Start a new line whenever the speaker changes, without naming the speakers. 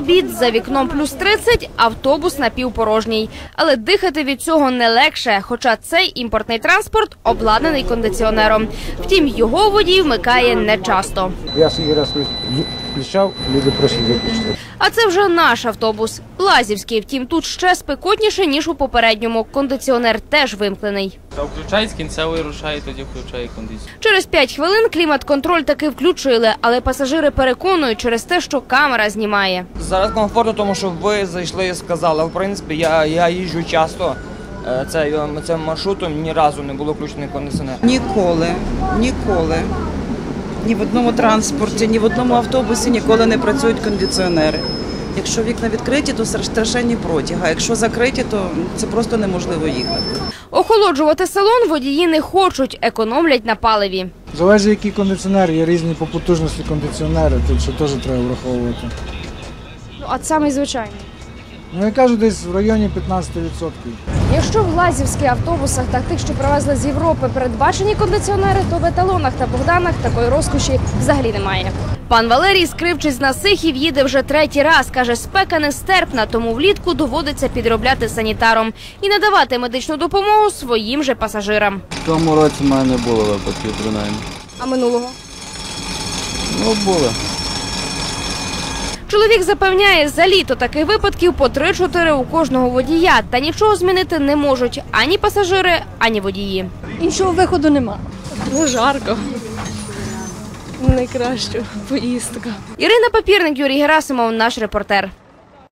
обід, за вікном плюс 30, автобус напівпорожній. Але дихати від цього не легше, хоча цей імпортний транспорт обладнаний кондиціонером. Втім, його водій вмикає нечасто.
Я свій раз включав, люди просять виключити.
А це вже наш автобус, Лазівський. Втім, тут ще спекотніше ніж у попередньому. Кондиціонер теж вимкнений.
Та включає з кінцевої рушає, тоді включає кондицію.
Через 5 хвилин клімат-контроль таки включили, але пасажири переконують через те, що камера знімає.
Зараз комфортно, тому що ви зайшли і сказали. В принципі, я, я їжджу часто. е, Це, цим маршрутом ні разу не було включений кондиціонер.
Ніколи, ніколи. Ні в одному транспорті, ні в одному автобусі ніколи не працюють кондиціонери. Якщо вікна відкриті, то страшенні протяги, а якщо закриті, то це просто неможливо їхати.
Охолоджувати салон водії не хочуть, економлять на паливі.
Залежить, який кондиціонер, є різні по потужності кондиціонери, тут що теж треба враховувати.
Ну, а самий звичайний.
Ну я кажу, десь в районі 15%.
Якщо в лазівських автобусах та тих, що привезли з Європи, передбачені кондиціонери, то в еталонах та Богданах такої розкоші взагалі немає.
Пан Валерій, скривчись на сихів, їде вже третій раз. Каже, спека нестерпна, тому влітку доводиться підробляти санітаром і надавати медичну допомогу своїм же пасажирам.
В тому році в мене не було випадків, принаймні.
А минулого
Ну, були.
Чоловік запевняє, за літо таких випадків по 3-4 у кожного водія, та нічого змінити не можуть ані пасажири, ані водії.
іншого виходу нема. Ну жарко. Найкраща поїздка.
Ірина Папірник, Юрій Герасимов, наш репортер.